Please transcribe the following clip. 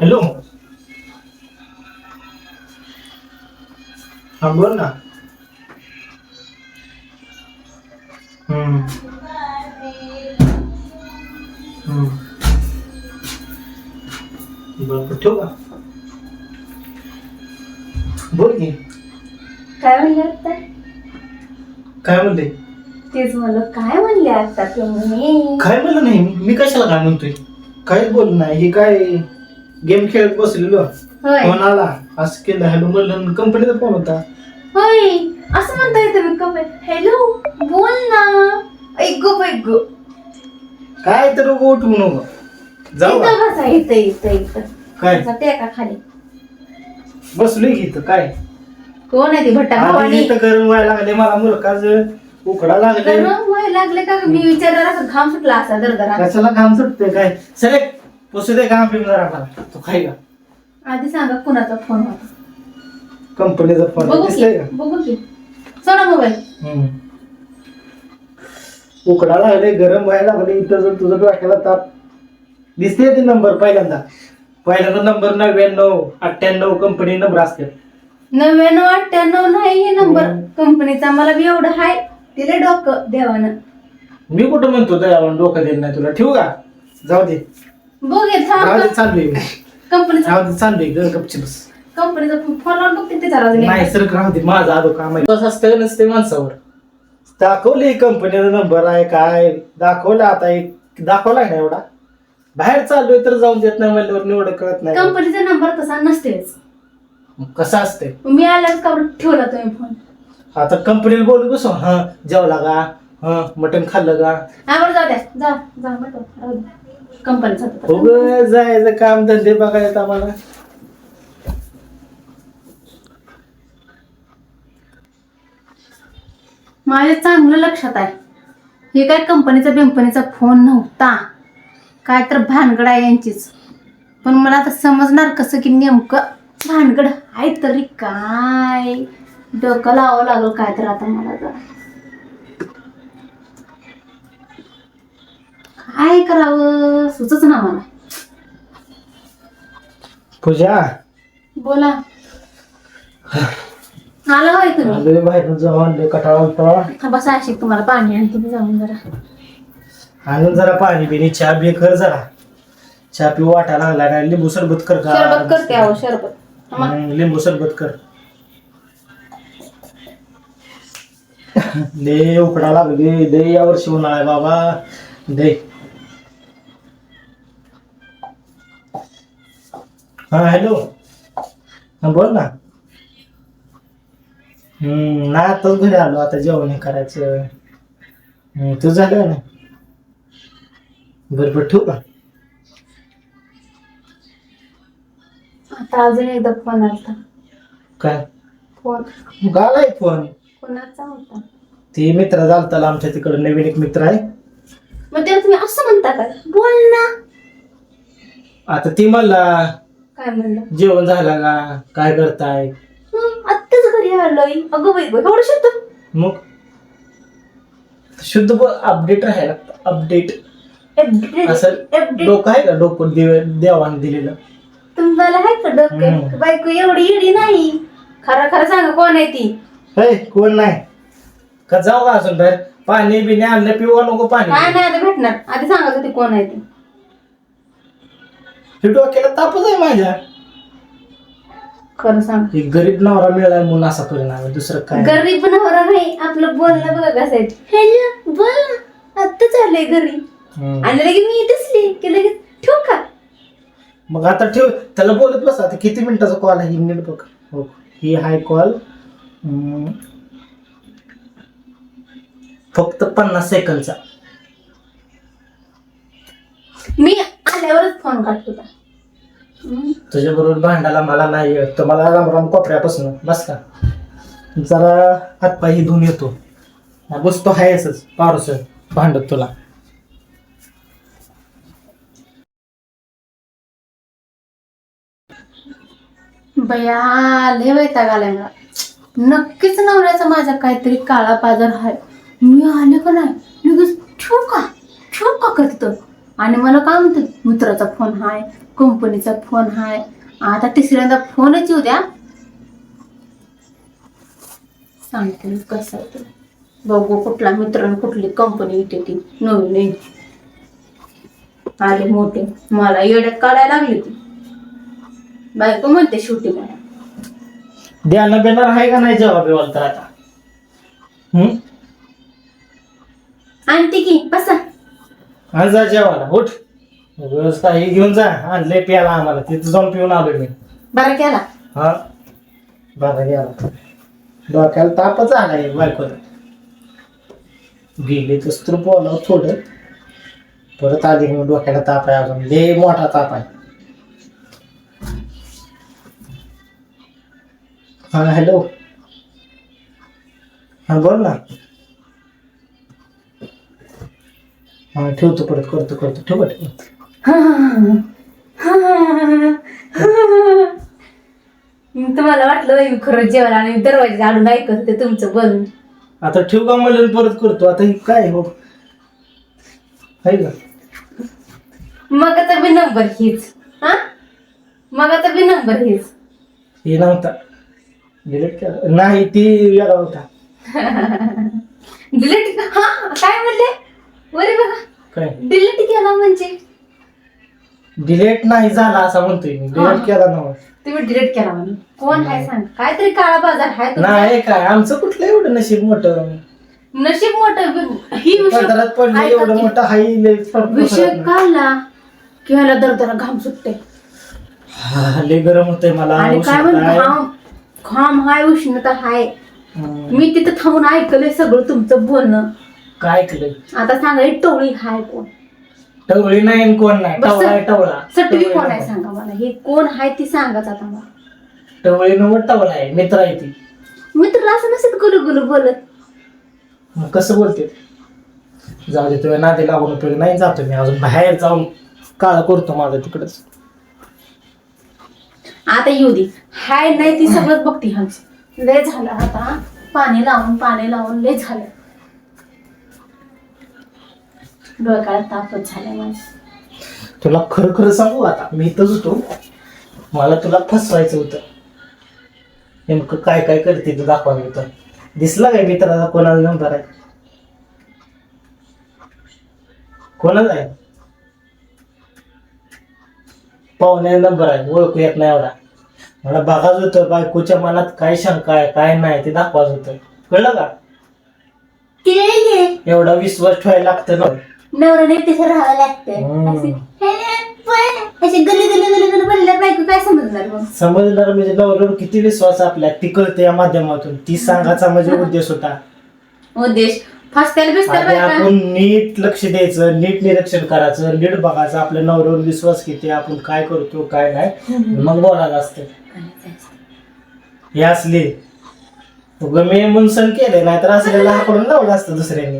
Hello. हा बोल ना. हम्म. बरं, ठेवू का? बोल की. काय म्हणले आता? काय म्हणते तेच म्हणलं काय म्हणले आता तुम्ही? काय म्हणलं नाही? मी मी कशाला काय म्हणतोय? काहीच बोल नाही. हे काय? गेम खेळत बसलेलो. होय. फोन आला असं केलं. हॅलो म्हणलं कंपनीचा फोन होता. होय. असं म्हणता येतं मी कमेंट हॅलो बोल ना. ऐक गो ऐक गो. काय तर उभं उठवू नको. जाऊ का? इथं बसा इथं इथं इथं. काय? बसा त्या का खाली. बसलोय की इथं. काय? कोण आहे ती भट्टा आधी भावानी? इथं गरम व्हायला लागले मला मुलकाच उकडा लागले. गरम व्हायला लागले का? मी विचारणार असं घाम सुटला असा दरदरा कशाला काम सुटते काय? सरे पोसू दे काम पिम जरा मला तो खाय का? आधी सांगा कुणाचा फोन होता. कंपनीचा फोन बघू दिसतंय की का? बघू की. सोडा मोबाईल हम्म. उकडा लागले गरम व्हायला लागले इथं जर तुझं डोक्याला ताप. दिसते ते नंबर पहिल्यांदा. पहिल्यांदा नंबर नव्याण्णव अठ्ठ्याण्णव कंपनी नंबर असते नव्याण्णव अठ्ठ्याण्णव नाही हे नंबर हम्म. कंपनीचा मला बी एवढं हाय तिला डोकं देवानं. मी कुठं म्हणतो त्या डोकं देत नाही तुला. ठेवू का? जाऊ दे. बघ हे दे. कंपनीचा दे ग गपची बस. कंपनीचा फोन लावून बघते नाही सर राहू दे. माझा आलो काम आहे. बस असतं नसते माणसावर? दाखवले कंपनीचा नंबर आहे काय? दाखवला आता एक दाखवला ना एवढा? बाहेर चाललोय तर जाऊन देत नाही म्हणल्यावर निवड कळत नाही. कंपनीचा नंबर तसा नसतेच. मग कसं असते मी आल्यास का बरं ठेवला तुम्ही फोन आता कंपनीला बोलू बसो. हा जेवला का? हा मटण खाल्लं का? हा बरं जाऊ द्या. जा जा बरं कंपनीचा. उग जायचं काम धंदे बघायचं आम्हाला. माझ्या चांगलं लक्षात आहे. हे काय कंपनीचा बिंपनीचा फोन नव्हता. काय तर भानगड आहे यांचीच. पण मला आता समजणार कसं की नेमकं भानगड आहे तरी काय? डोकं लावावं लागलं काय तर आता मला जरा काय करावं? सुचच ना मला. पूजा. बोला. आलं होय तुम्ही? आलोय बाहेरून जाऊन कटाळा बसा अशी तुम्हाला पाणी आणि तुम्ही जाऊन जरा. आणून जरा पाणी बिनी चहा बी कर जरा. चहा पिऊ वाटायला लागला काय लिंबू सरबत कर का शरबत करते अहो शरबत. थांबा. हम्म, लिंबू सरबत कर. ले उकडा लागले दे या वर्षी उन्हाळा आहे बाबा. दे. हा हॅलो हा बोल ना. नाही आताच घरी आलो. आता जेवण हे करायचं तू झालं ना? बरं बरं ठेवू का? आता अजून एकदा फोन आलता. काय? फोन. गालाय फोन कोणाचा होता? ते मित्र झालता आमच्या तिकडे. नवीन एक मित्र आहे. मग तेव्हा तुम्ही असं म्हणता का? बोल ना. आता ती म्हणला काय म्हणलं? जेवण झालं का? काय करताय? हं, आत्ताच घरी आलोय. अगं बाई बाई एवढं शकतो मग? शुद्ध अपडेट राहायला अपडेट असं डोकं आहे का? डोकं देव देवाने दिलेलं. तुम्हाला आहे का डोकं? हं. बायको एवढी इडी नाही. खरं खरं सांगा कोण आहे ती? हे कोण नाही. का जाऊ का असून पाणी बिणी आणलं पिऊ नको काय पाणी नाही आता भेटणार. आधी सांगा होती कोण आहे ती. हे डोक्याला तापच आहे माझ्या. खरं सांग. एक गरीब नवरा मिळाला म्हणून असा परिणाम आहे दुसरं काय नाही. गरीब नवरा नाही आपलं बोलणं बघा कसं आहे. हॅलो बोल आत्ताच आलोय घरी. हम्म. आणि लगेच मी दिसली की लगेच ठेवू का? मग आता ठेव त्याला बोलत बस आता. किती मिनिटाचा कॉल आहे? ही नीट बघ. हो ही हाय कॉल फक्त पन्नास सेकंदचा मी आल्यावरच फोन काढत. तुझ्याबरोबर भांडायला मला नाही येत. तर मला रामराम कोपऱ्यापासून बस का? जरा हातपायही धुवून येतो. बस बसतो हायच पारस भांडत तुला. बया लय वैताग आलाय मला. नक्कीच नवऱ्याचा माझा काहीतरी काळा पाजर आहे मी आले का नाही? लगेच ठेवू का? ठेवू का करतो आणि मला काय म्हणते मित्राचा फोन हाय. कंपनीचा फोन हाय. आता तिसऱ्यांदा फोनच येऊ द्या. सांगते कसं आहे ते. बघू कुठला मित्र आणि कुठली कंपनी येते ती. नवीन आले मोठे. मला येड्यात काढायला लागली ती. बायको म्हणते शेवटी मला द्यायला बेणार आहे का नाही जवाब येवाल तर आता? हम्म? आणते की बसा. आज जा जेवायला. उठ. व्यवस्था हे घेऊन जा. आणले प्याला आम्हाला. तिथं जाऊन पिऊन आलो मी. बरं केला हा. बरं गेला. डोक्याला तापच आलाय बायकोला. गेले तर बोलाव थोडं. परत आली मग डोक्याला ताप आहे अजून. लय मोठा ताप आहे. हा हॅलो. हा बोल ना. हा ठेवतो परत. करतो करतो. ठेव ठेव तुम्हाला वाटलं खरंच जेवायला आणि दरवाजा झाडून ऐकत होते तुमचं बोलून आता ठेव का म्हणलं परत करतो? आता हे काय हो आहे का? मग आता बी नंबर हीच. हा? मग आता बी नंबर हीच. हे नव्हता. डिलीट केला. नाही ती वेगळा होता. डिलीट हा काय म्हणले? वरे बघा. काय? डिलीट केला म्हणजे? डिलीट नाही झाला असा म्हणतोय मी. डिलीट केला नव्हता. तुम्ही डिलीट केला म्हणून. कोण आहे सांग. काहीतरी काळा बाजार आहे तुमचा. नाही काय? आमचं कुठलं एवढं नशीब मोठं? नशीब मोठं ही विषय पडलं ऐका एवढं की, मोठं हाई विषय. काढला की ह्याला दरदरा घाम सुटते लय गरम होतंय मला. आणि काय उष्णता म्हणतो आहे. घाम घाम हाय उष्णता हाय. हम्म, मी तिथं थांबून ऐकलंय सगळं तुमचं बोलणं. काय केलंय आता सांगा ही टवळी हाय कोण? टवळी नाही आणि कोण नाही? बस, टवळा आहे टवळा. सटवी टवळी कोण आहे नको. सांगा मला? हे कोण आहे ती सांगाच आता मला. टवळी नव्हत टवळा आहे. मित्र आहे ती. मित्र असं नसेल गुलू गुलू बोलत? मग कसं बोलते जाऊ दे तुझ्या नादी लागून उपयोग नाही जातो मी अजून बाहेर जाऊन काळ करतो माझं तिकडच. आता येऊ दे. हाय नाही ती सगळंच बघते ह्यांची लय झालं आता पाणी लावून पाणी लावून लय झालं. डोक्याला तापच झालाय माझ्या तुला खरं खरं सांगू आता मी इथंच होतो. मला तुला फसवायचं होतं. नेमकं काय काय करते तू दाखवायला होतं. दिसला काय मित्राचा कोणाला नंबर आहे? कोणाला आहे? पाहुण्या नंबर आहे ओळखू येत नाही एवढा. मला बघाच होतं बायकोच्या मनात काय शंका आहे काय नाही ते दाखवाच होतं. कळलं का? ते एवढा विश्वास ठेवायला लागतं ना. तिथे राहावं लागतं. असे, हे, पण, असे बायको काय समजणार मग? समजणार म्हणजे नवऱ्यावर किती विश्वास आपल्या ती कळते या माध्यमातून. ती सांगायचा म्हणजे उद्देश होता. उद्देश. फासत्याला बिसत्याला आधी बायका. आपण नीट लक्ष द्यायचं नीट निरीक्षण करायचं नीट बघायचं आपल्या नवऱ्यावर विश्वास किती आपण काय करतो काय नाही मग बोलायला असतं. हे असले उगा मी मुनसन केले नाही तर असलेला हाकडून लावलं असतं दुसऱ्यांनी.